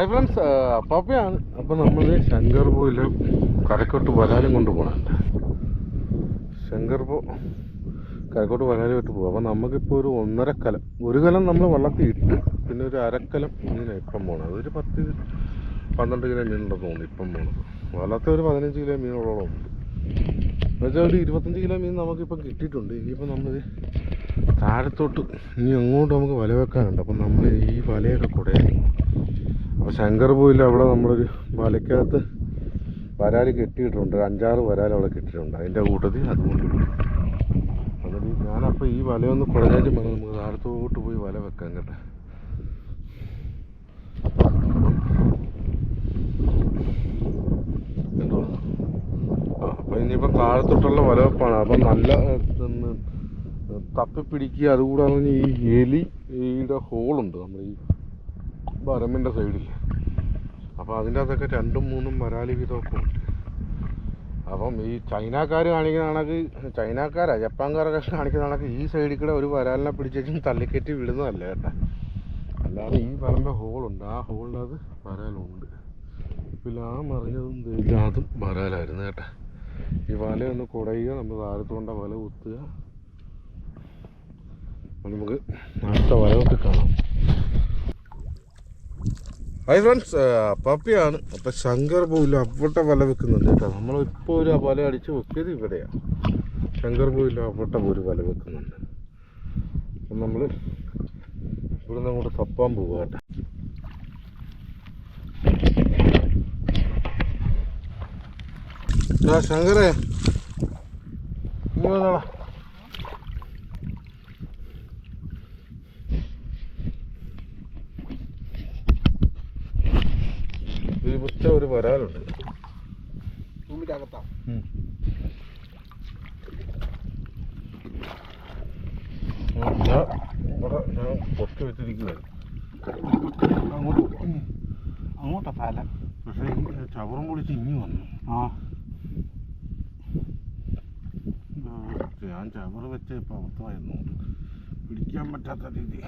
Hi friends അപ്പാപ്പയാണ് അപ്പം നമ്മൾ ശങ്കർ പോയിൽ കരക്കോട്ട് വരാലും കൊണ്ട് പോകണുണ്ട് ശങ്കർപൂ കരക്കോട്ട് വരാലും വിട്ട് പോകും അപ്പം നമുക്കിപ്പോൾ ഒരു ഒന്നര കലം. ഒരു കലം നമ്മൾ വള്ളത്തിൽ ഇട്ട് പിന്നെ ഒരു അരക്കലം ഇങ്ങനെ ഇപ്പം പോകണം അതൊരു പത്ത് പന്ത്രണ്ട് കിലോ മീനുണ്ടെന്ന് തോന്നുന്നു ഇപ്പം പോണത്. വള്ളത്തിൽ ഒരു പതിനഞ്ച് കിലോ മീനുള്ളോളം ഉണ്ട്. എന്നുവെച്ചാൽ ഒരു ഇരുപത്തഞ്ച് കിലോ മീൻ നമുക്കിപ്പം കിട്ടിയിട്ടുണ്ട്. ഇനിയിപ്പോൾ നമ്മൾ താഴത്തോട്ട് ഇനി അങ്ങോട്ട് നമുക്ക് വല വെക്കാനുണ്ട്. അപ്പം നമ്മൾ ഈ വലയൊക്കെ കുടയാൻ അപ്പോൾ ശങ്കർ പോയില്ല അവിടെ നമ്മളൊരു വലക്കകത്ത് വരാൽ കെട്ടിയിട്ടുണ്ട്. അഞ്ചാറ് വരാൽ അവിടെ കെട്ടിയിട്ടുണ്ട്. അതിന്റെ കൂട്ടത്തിൽ അതുകൊണ്ട്. എന്നിട്ട് ഞാനപ്പോൾ ഈ വലയൊന്ന് കുഴഞ്ഞാലും വേണം നമുക്ക് താഴത്തോട്ട് പോയി വല വെക്കാൻ കേട്ടോ. അപ്പം ഇനിയിപ്പം താഴത്തോട്ടുള്ള വല വെപ്പാണ്. അപ്പം നല്ല തപ്പി പിടിക്കുക അതുകൂടാതെ ഈ എലിയുടെ ഹോളുണ്ട്. നമ്മുടെ ഈ വരമ്പിന്റെ സൈഡിൽ. അപ്പോൾ അതിന്റെ അകത്തൊക്കെ രണ്ടും മൂന്നും വരാലി വീതമൊക്കെ ഉണ്ട്. അപ്പം ഈ ചൈനക്കാർ കാണിക്കുന്ന കണക്ക് ചൈനക്കാരാ ജപ്പാൻകാരൊക്കെ കാണിക്കുന്ന കണക്ക് ഈ സൈഡിൽ കൂടെ ഒരു വരാലിനെ പിടിച്ചു തള്ളിക്കറ്റി വിടുന്നതല്ല കേട്ടാ. അല്ലാതെ ഈ വരമ്പ ഹോളുണ്ട് ആ ഹോളിനകത്ത് വരാലുണ്ട്. പിന്നെ ആ മറിഞ്ഞതും അതും വരാലായിരുന്നു കേട്ടാ. ഈ വല ഒന്ന് കുടയുക നമ്മൾ താരത്തുകൊണ്ട വല കുത്തുക. നമുക്ക് അടുത്ത വലമൊക്കെ കാണാം. ഹായ് ഫ്രണ്ട്സ് പപ്പിയാണ്. അപ്പം ശങ്കർ പോയില്ല അവിടെ വല വെക്കുന്നുണ്ട് കേട്ടോ. നമ്മളിപ്പോൾ ഒരു വല അടിച്ച് വെക്കിയത് ഇവിടെയാണ്. ശങ്കർ പോയില്ല അവിടെ ഒരു വല വെക്കുന്നുണ്ട്. അപ്പം നമ്മൾ ഇവിടുന്ന് അങ്ങോട്ട് തപ്പാൻ പോവുക കേട്ടോ. ശങ്കരേ ഇങ്ങ് വന്നോളാം ഒരു വരാലുണ്ട് ഭൂമിയുടെ അകത്താ ഞാൻ ഇവിടെ ഞാൻ പൊട്ടി വെച്ചിരിക്കുകയാണ് അങ്ങോട്ട് അങ്ങോട്ടാ തല. പക്ഷേ ചവറും പൊളിച്ച് ഇനി വന്നു. ആ. ഞാൻ ചവറ് വെച്ച് ഇപ്പം അബദ്ധമായിരുന്നു പിടിക്കാൻ പറ്റാത്ത രീതി.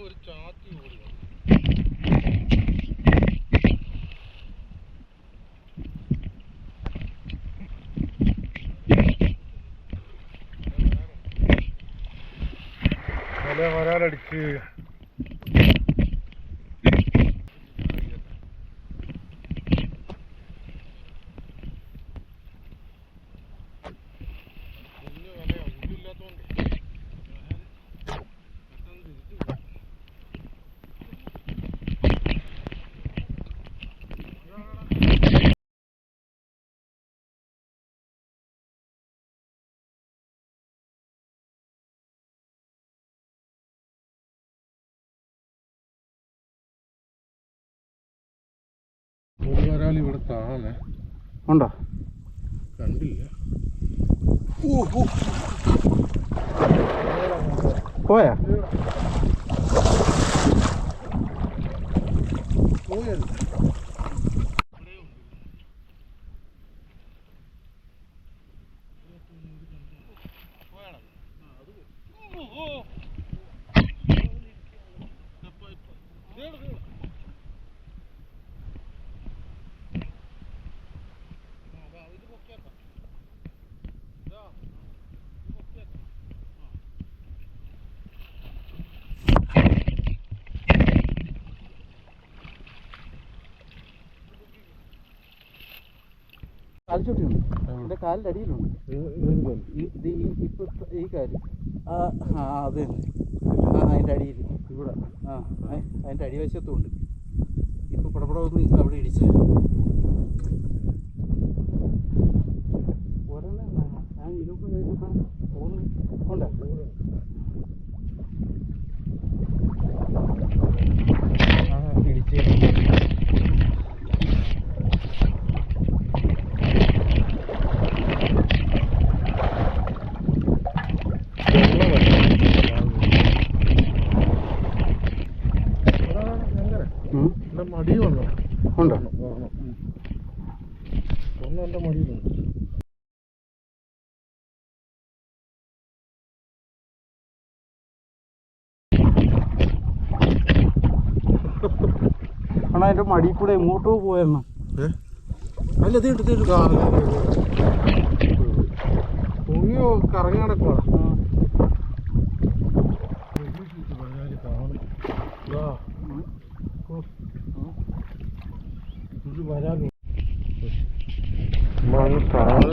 ഒരു ചാത്തി ഓടി ഒരു വരാൽ ഇവിടെ താഴെ ഉണ്ടോ? കണ്ടില്ല. പോയാ? പോയത് കാൽ കാൽച്ചുട്ടിയുണ്ട്. എന്റെ കാലിന്റെ അടിയിലുണ്ട് ഈ ഇപ്പം ഈ കാൽ. ആ ആ അത്. തന്നെ ആ അതിന്റെ അടിയിൽ. ഇവിടെ. ആ അതിന്റെ അടിവശത്തുണ്ട് ഇപ്പോൾ പടപടം ഒന്ന് അവിടെ ഇടിച്ചു. ഒരെണ്ണം ഞാൻ ഇരുപത് കഴിഞ്ഞപ്പോൾ ഉണ്ട് എന്റെ മടി കൂടെ എങ്ങോട്ടോ പോയെന്ന്? അല്ല നമ്മളങ്ങ് താഴെ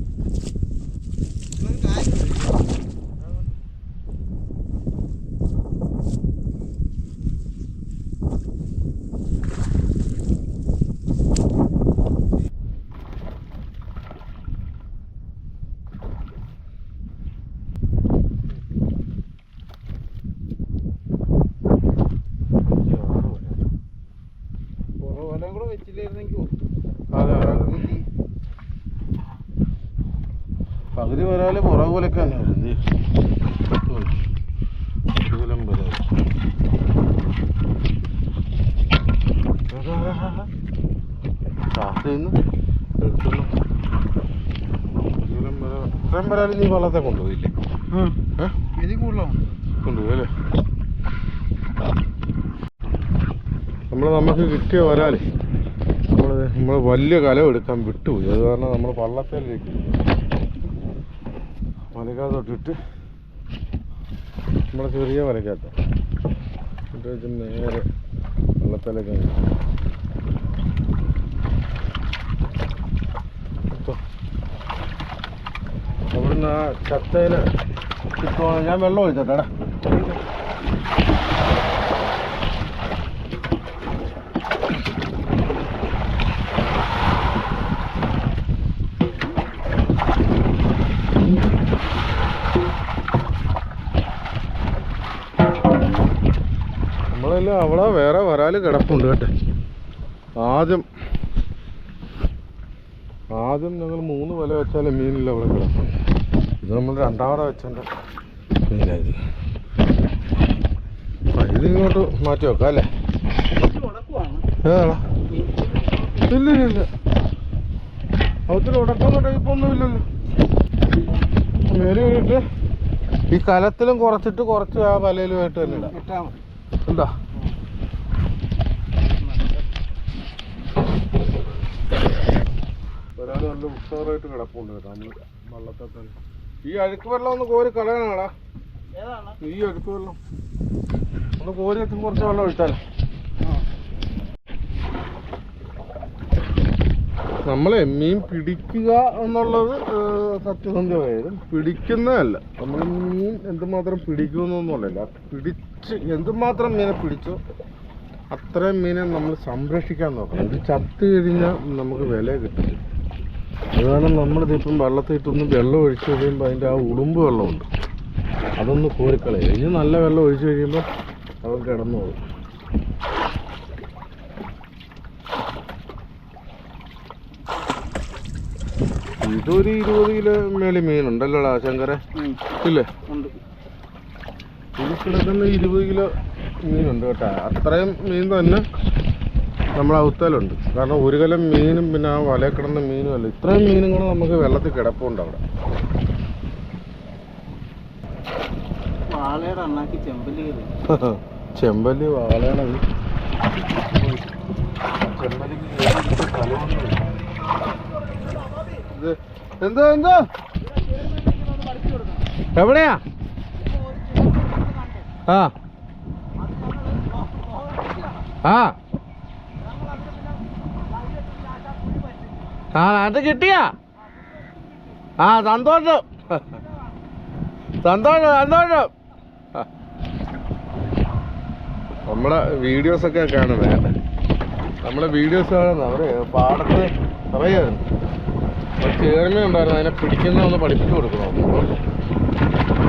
വരാൽ നീ വള്ളത്തെ കൊണ്ടുപോയില്ലേ? കൊണ്ടുപോയല്ലേ നമ്മൾ നമുക്ക് കിട്ടിയ വരാൽ നമ്മൾ നമ്മൾ വലിയ കലം എടുക്കാൻ വിട്ടുപോയി. അത് കാരണം നമ്മൾ വള്ളത്തേലേക്ക് മലക്കാത്തോട്ടിട്ട് നമ്മൾ ചെറിയ വലക്കാത്ത. നേരെ വള്ളത്തേലേക്ക് അവിടുന്ന് ആ ചത്തയിൽ കിട്ടുവാണെങ്കിൽ ഞാൻ വെള്ളം ഒഴിച്ചോട്ടെടാ നമ്മളെല്ലാം അവിടെ വേറെ വരാൽ കിടപ്പുണ്ട് കേട്ടെ. ആദ്യം ആദ്യം ഞങ്ങൾ മൂന്ന് വല വെച്ചാലേ മീനില്ല അവിടെ കിടപ്പുണ്ട് ഇത് നമ്മൾ രണ്ടാമത് വെച്ചതിന്റെ മീനായത് ആ ഇത് ഇങ്ങോട്ട് മാറ്റി വെക്കാം അല്ലേ? ഉടക്കുവാണ് ഏതാ ഇല്ല ഇല്ല ഇല്ല. അവത്തിൽ ഉടക്കുന്ന ടൈപ്പൊന്നും ഇല്ലല്ലോ മേലെ വീണിട്ട് ഈ കലത്തിലും കുറച്ചിട്ട് കുറച്ച് ആ വലയിലുമായിട്ട് തന്നെ ഇടാം. എന്താ ഒരാൾ നല്ല ഉഷാറായിട്ട് കിടപ്പുണ്ട് കേട്ടോ. നമ്മൾ വള്ളത്തെ തന്നെ. ഈ അഴുക്ക് വെള്ളം ഒന്ന് കോരി കളയണാടാ. ഈ അഴുക്ക് വെള്ളം. ഒന്ന് കോരി വെക്കും കുറച്ച് വെള്ളം ഒഴിച്ചാൽ നമ്മളെ മീൻ പിടിക്കുക എന്നുള്ളത് ഏഹ്, സത്യസന്ധമായാലും പിടിക്കുന്നതല്ല. നമ്മൾ മീൻ എന്തുമാത്രം പിടിക്കുമെന്നൊന്നുമല്ല. പിടിച്ച് എന്തുമാത്രം മീനെ പിടിച്ചോ അത്രയും മീനെ നമ്മൾ സംരക്ഷിക്കാൻ നോക്കണം. ഇത് ചത്തു കഴിഞ്ഞാൽ നമുക്ക് വില കിട്ടില്ല അത് നമ്മളിതിപ്പം വെള്ളത്തിട്ടൊന്ന് വെള്ളം ഒഴിച്ചു കഴിയുമ്പോൾ അതിന്റെ ആ ഉടുമ്പ് വെള്ളമുണ്ട്. അതൊന്ന് കോരിക്കളയും ഇനി നല്ല വെള്ളം ഒഴിച്ചു കഴിയുമ്പോൾ അവൻ കിടന്നോളും. ഇതൊരു ഇരുപത് കിലോ മേളി മീനുണ്ടല്ലോടാ ശങ്കരെ. ഇല്ലേ? ഇത് കിടക്കുന്ന ഇരുപത് കിലോ മീനുണ്ട് കേട്ടോ. അത്രയും മീൻ തന്നെ. നമ്മുടെ അവസ്ഥയിലുണ്ട് കാരണം ഒരു കലം മീനും പിന്നെ ആ വല കിടന്ന മീനും അല്ല ഇത്രയും മീനും കൂടെ നമുക്ക് വെള്ളത്തിൽ കിടപ്പുണ്ട് അവിടെ. ചെമ്പല്ലി വാളയാണ് എന്താ എന്താ? എവിടെയാ? ആ. ആ. ആ അത് കിട്ടിയാ. ആ സന്തോഷം. സന്തോഷം സന്തോഷം. നമ്മളെ വീഡിയോസ് ഒക്കെ കാണുന്നേ നമ്മളെ വീഡിയോസ് കാണുന്ന അവർ പാടത്ത് ഒരു ചേർമ ഉണ്ടായിരുന്നു അതിനെ പിടിക്കുന്ന ഒന്ന് പഠിപ്പിച്ചു കൊടുക്കണം.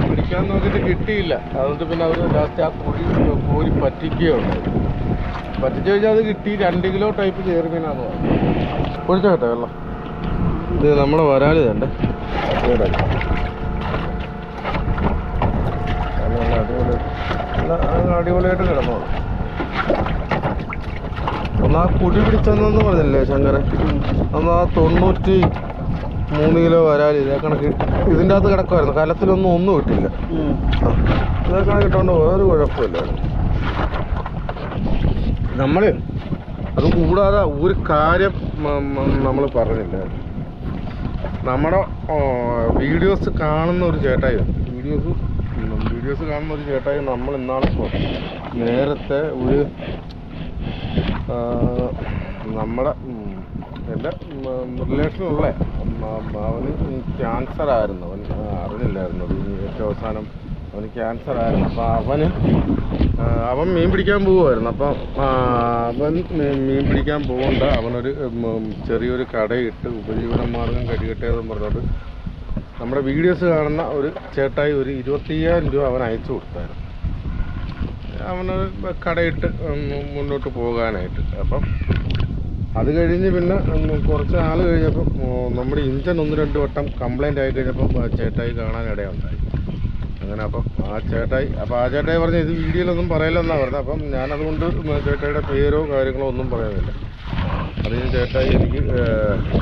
പിടിക്കാൻ നോക്കിയിട്ട് കിട്ടിയില്ല. അതുകൊണ്ട് പിന്നെ അവർ ലാസ്റ്റ് ആ കുഴി കോരി പറ്റിക്കുകയുണ്ടായി. പറ്റിച്ചു കഴിഞ്ഞാൽ അത് കിട്ടി രണ്ട് കിലോ ടൈപ്പ് ചേർമീനാന്ന് പറഞ്ഞു കുഴിച്ച കേട്ടോ വെള്ളം. ഇത് നമ്മളെ വരാൽ തന്നെ അടിപൊളി അടിപൊളിയായിട്ട് കിടന്നോളൂ. ഒന്ന് ആ കുടി പിടിച്ചെന്നു പറഞ്ഞില്ലേ ശങ്കരൻ അന്ന് ആ തൊണ്ണൂറ്റി മൂന്ന് കിലോ വരാൽ ഇതേ കണക്ക് ഇതിന്റെ അകത്ത് കിടക്കുമായിരുന്നു കലത്തിലൊന്നും ഒന്നും ഇട്ടില്ല. ഇതേ കണക്ക് ഇട്ടുകൊണ്ട് വേറെ കുഴപ്പമില്ല. നമ്മൾ അത് കൂടാതെ ഒരു കാര്യം നമ്മൾ പറഞ്ഞില്ല. നമ്മുടെ വീഡിയോസ് കാണുന്ന ഒരു ചേട്ടായി വീഡിയോസ് വീഡിയോസ് കാണുന്ന ഒരു ചേട്ടായി നമ്മൾ ഇന്നാളിപ്പോൾ നേരത്തെ ഒരു നമ്മുടെ എന്റെ റിലേഷനുള്ള അവന് ക്യാൻസർ ആയിരുന്നു. അവൻ അറിഞ്ഞില്ലായിരുന്നു. ഏറ്റവും അവസാനം അവന് ക്യാൻസർ ആയിരുന്നു. അപ്പോൾ അവന് അവൻ മീൻ പിടിക്കാൻ പോവുമായിരുന്നു. അപ്പം അവൻ മീൻ പിടിക്കാൻ പോകണ്ട അവനൊരു ചെറിയൊരു കടയിട്ട് ഉപജീവന മാർഗം കഴിയട്ടെ എന്ന് പറഞ്ഞോണ്ട് നമ്മുടെ വീഡിയോസ് കാണുന്ന ഒരു ചേട്ടായി ഒരു ഇരുപത്തയ്യായിരം രൂപ അവൻ അയച്ചു കൊടുത്തായിരുന്നു. അവന് കടയിട്ട് മുന്നോട്ട് പോകാനായിട്ട്. അപ്പം അത് കഴിഞ്ഞ് പിന്നെ കുറച്ച് നാൾ കഴിഞ്ഞപ്പം നമ്മുടെ ഇഞ്ചൻ ഒന്ന് രണ്ട് വട്ടം കംപ്ലൈന്റ് ആയി കഴിഞ്ഞപ്പം ചേട്ടായി കാണാൻ ഇടയുണ്ടായി അങ്ങനെ അപ്പം ആ ചേട്ടായി അപ്പം ആ ചേട്ടായി പറഞ്ഞ ഇത് വീഡിയോയിലൊന്നും പറയില്ലെന്നാണ് പറഞ്ഞത്. അപ്പം ഞാനതുകൊണ്ട് ചേട്ടായിയുടെ പേരോ കാര്യങ്ങളോ ഒന്നും പറയുന്നില്ല അത് ചേട്ടായി എനിക്ക്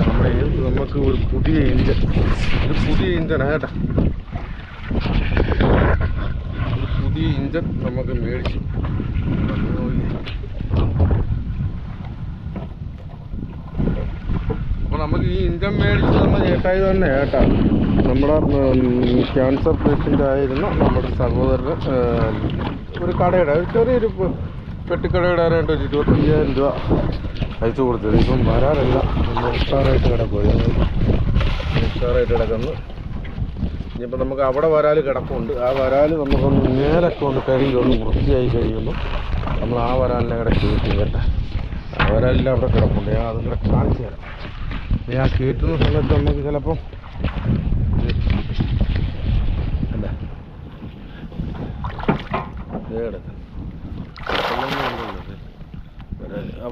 നമ്മുടെ നമുക്ക് ഒരു പുതിയ ഇഞ്ചൻ ഒരു പുതിയ ഇഞ്ചനാണ് ചേട്ടാ. ഒരു പുതിയ ഇഞ്ചൻ നമുക്ക് മേടിച്ചു. നമുക്ക് ഈ ഇൻകം മേടിച്ച് നമ്മൾ ചേട്ടായി തന്നെ കേട്ടോ നമ്മുടെ ക്യാൻസർ പേഷ്യന്റ് ആയിരുന്ന നമ്മുടെ സഹോദരന് ഏർ, ഒരു കടയുടെ ഒരു ചെറിയൊരു പെട്ടിക്കടയുടെ ആരായിട്ട് ഒരു ഇരുപത്തയ്യായിരം രൂപ അയച്ചു കൊടുത്തത്. ഇപ്പം വരാറില്ല. ഉഷാറായിട്ട് കിടക്കുക ഉഷാറായിട്ട് കിടക്കുന്നു ഇനിയിപ്പോൾ നമുക്ക് അവിടെ വരാൽ കിടപ്പുണ്ട്. ആ വരാൽ നമുക്കൊന്ന് മേലൊക്കെ ഒന്ന് കഴുകി ഒന്ന് വൃത്തിയായി കഴിയുമ്പോൾ നമ്മൾ ആ വരാലിനെ കിടക്കി കിട്ടി കേട്ടെ ആ വരാലിന്റെ അവിടെ കിടപ്പുണ്ട്. ഞാൻ അതും കൂടെ കാണിച്ചു തരാം. ഞാൻ കയറ്റുന്ന സമയത്ത് നമുക്ക് ചിലപ്പം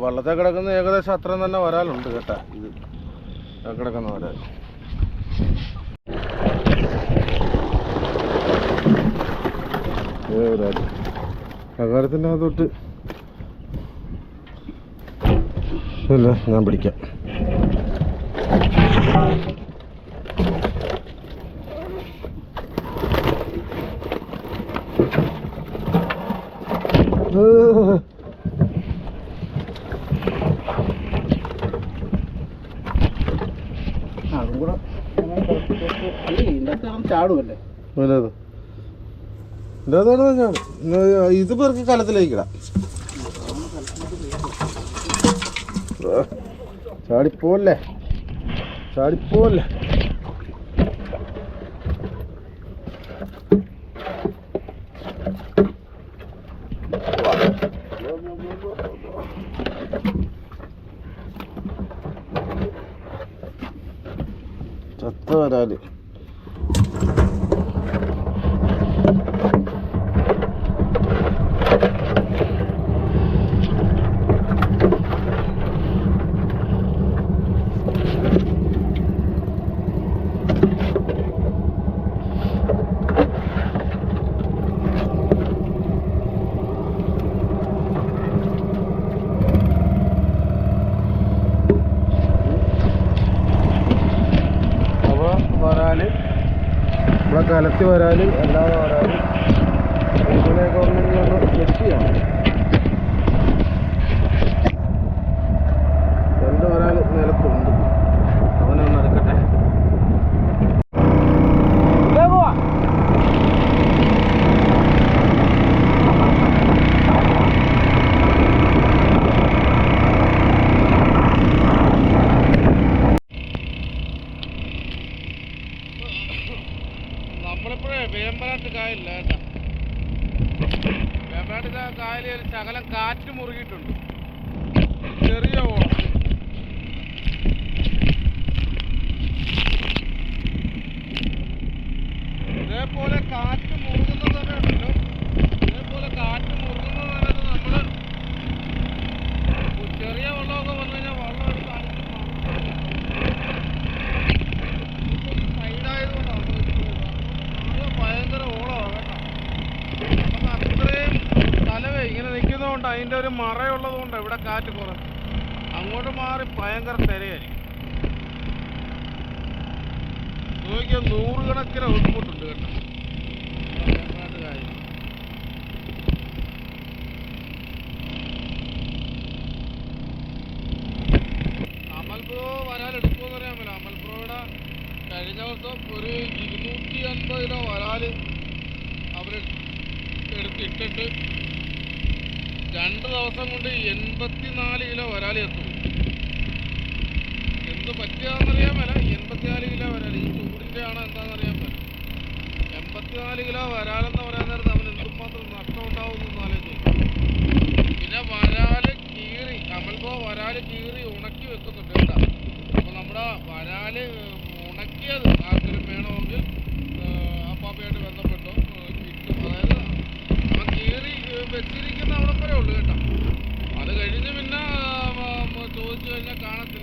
വള്ളത്തെ കിടക്കുന്ന ഏകദേശം അത്രയും തന്നെ വരാലുണ്ട് കേട്ടാ. ഇത് കിടക്കുന്ന വരാൽ. അകാരത്തിന്റെ അകത്തോട്ട്. ഇല്ല ഞാൻ പിടിക്കാം അതും കൂടെ അങ്ങനെ കുറച്ച് കുറച്ച് അല്ലേ ഇതിന്റെ അകത്ത് ചാടുമല്ലേ ഇത് പേർക്ക് കലത്തിലേക്കിടാം ചാടിപ്പോല്ലേ ചാടിപ്പോല്ലേ ചത്ത വരാൽ അപ്പോൾ വരാൽ ഇവിടെ കലത്തി വരാൽ അല്ലാതെ വരാൽ ഇതിനെയൊക്കെ ഒന്നെങ്കിൽ ഒന്ന് ചെക്ക് ചെയ്യണം രണ്ട് വരാൽ നിലത്തുണ്ട് അവനൊന്ന് എടുക്കട്ടെ ഇതേ പോവാ നമ്മളിപ്പോഴേ വേമ്പനാട്ട് കായലില്ല കേട്ടാ വേമ്പനാട്ട് കാ- കായലിൽ ഒരു ശകലം കാറ്റ് മുറുകിയിട്ടുണ്ട് ചെറിയ ഓളം ഇതേപോലെ കാറ്റ് മുറുകുന്ന സമയമുണ്ടല്ലോ ഇതേപോലെ കാറ്റ് മുറുകുന്ന സമയത്ത് നമ്മൾ ചെറിയ വെള്ളമൊക്കെ വന്നു കഴിഞ്ഞാൽ വെള്ളം എടുത്ത് അടിച്ച് സൈഡായതുകൊണ്ടാണ് ഭയങ്കര ഓളമാണ് കേട്ടോ നമുക്ക് അത്രയും സ്ഥലമേ ഇങ്ങനെ നിൽക്കുന്നതുകൊണ്ട് അതിന്റെ ഒരു മറയുള്ളത് കൊണ്ട് ഇവിടെ കാറ്റ് കുറവ് അങ്ങോട്ട് മാറി ഭയങ്കര തിരയായിരിക്കും നോക്കിയാൽ നൂറുകണക്കിന് ഔട്ട്പുട്ടുണ്ട് കേട്ടോ. അമൽപ്രോ വരാലെടുക്കുമെന്ന് അറിയാൻ പറ്റില്ല അമൽ ബ്രോയുടെ കഴിഞ്ഞ ദിവസം ഒരു ഇരുന്നൂറ്റി അൻപത് വരാൽ അവർ എടുത്തിട്ടിട്ട് രണ്ട് ദിവസം കൊണ്ട് എൺപത്തിനാല് കിലോ വരാൽ എത്തും. എന്ത് പറ്റിയാന്നറിയാൻ എൺപത്തിനാല് കിലോ വരാൽ ഈ ചൂടിന്റെ ആണോ എന്താണെന്നറിയാൻ എൺപത്തിനാല് കിലോ വരാലെന്ന് പറയാൻ നേരത്ത് അവന് എന്തുമാത്രം നഷ്ടം ഉണ്ടാവും. പിന്നെ വരാൽ കീറി അമൽബോ വരാൽ കീറി ഉണക്കി വെക്കുന്നുണ്ട് കേട്ടോ. അപ്പൊ നമ്മുടെ വരാൽ ഉണക്കിയത് ആർക്കെങ്കിലും വേണമെങ്കിൽ അപ്പാപ്പയായിട്ട് ബന്ധപ്പെട്ടു കിട്ടും അതായത് അവൻ കീറി വെച്ചിരിക്കുന്ന അവിടെ വരെ ഉള്ളു കേട്ടോ. അത് കഴിഞ്ഞ് പിന്നെ ചോദിച്ചു കഴിഞ്ഞാൽ കാണത്തില്ല.